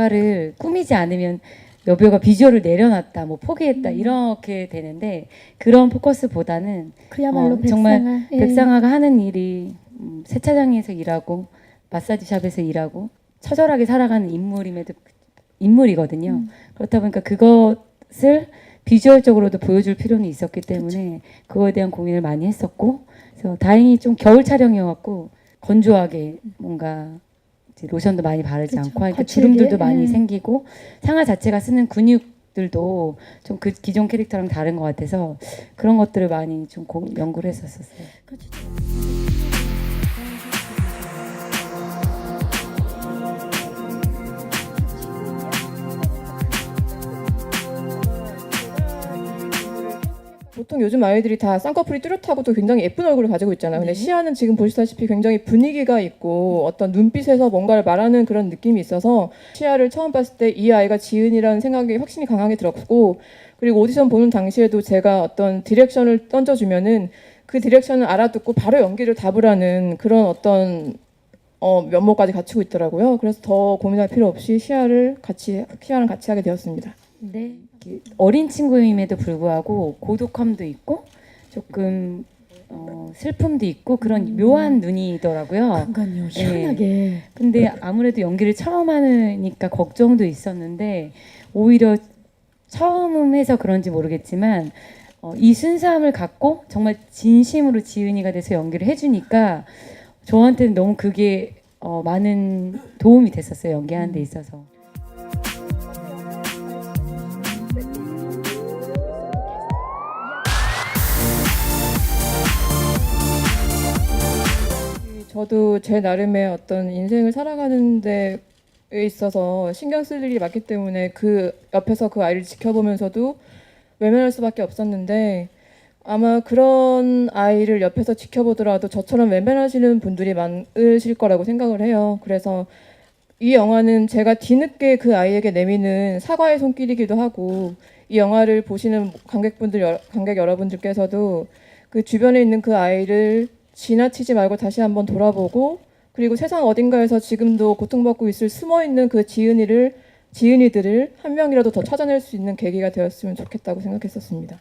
뭔가를 꾸미지 않으면 여배우가 비주얼을 내려놨다, 뭐 포기했다 이렇게 되는데 그런 포커스보다는 그야말로 어, 백상아. 정말 예. 백상아가 하는 일이 음, 세차장에서 일하고 마사지샵에서 일하고 처절하게 살아가는 인물임에도 인물이거든요. 음. 그렇다 보니까 그것을 비주얼적으로도 보여줄 필요는 있었기 때문에 그거에 대한 고민을 많이 했었고 그래서 다행히 좀 겨울 촬영이어갖고 건조하게 뭔가 이제 로션도 많이 바르지 그쵸. 않고 하니까 주름들도 많이 예. 생기고 상아 자체가 쓰는 근육들도 좀 그 기존 캐릭터랑 다른 것 같아서 그런 것들을 많이 좀 고- 연구를 했었었어요. 그렇 보통 요즘 아이들이 다 쌍꺼풀이 뚜렷하고도 굉장히 예쁜 얼굴을 가지고 있잖아요. 근데 네. 시아는 지금 보시다시피 굉장히 분위기가 있고 어떤 눈빛에서 뭔가를 말하는 그런 느낌이 있어서 시아를 처음 봤을 때 이 아이가 지은이라는 생각이 확신이 강하게 들었고 그리고 오디션 보는 당시에도 제가 어떤 디렉션을 던져주면은 그 디렉션을 알아듣고 바로 연기를 답을 하는 그런 어떤 어, 면모까지 갖추고 있더라고요. 그래서 더 고민할 필요 없이 시아를 같이 시아랑 같이 하게 되었습니다. 네. 어린 친구임에도 불구하고 고독함도 있고 조금 어, 슬픔도 있고 그런 묘한 눈이더라고요. 그러니까요. 네. 희한하게. 근데 아무래도 연기를 처음 하니까 걱정도 있었는데 오히려 처음 해서 그런지 모르겠지만 어, 이 순수함을 갖고 정말 진심으로 지은이가 돼서 연기를 해주니까 저한테는 너무 그게 어, 많은 도움이 됐었어요 연기하는 데 있어서. 저도 제 나름의 어떤 인생을 살아가는 데에 있어서 신경 쓸 일이 많기 때문에 그 옆에서 그 아이를 지켜보면서도 외면할 수밖에 없었는데 아마 그런 아이를 옆에서 지켜보더라도 저처럼 외면하시는 분들이 많으실 거라고 생각을 해요. 그래서 이 영화는 제가 뒤늦게 그 아이에게 내미는 사과의 손길이기도 하고 이 영화를 보시는 관객분들 여- 관객 여러분들께서도 그 주변에 있는 그 아이를 지나치지 말고 다시 한번 돌아보고 그리고 세상 어딘가에서 지금도 고통받고 있을 숨어 있는 그 지은이를 지은이들을 한 명이라도 더 찾아낼 수 있는 계기가 되었으면 좋겠다고 생각했었습니다.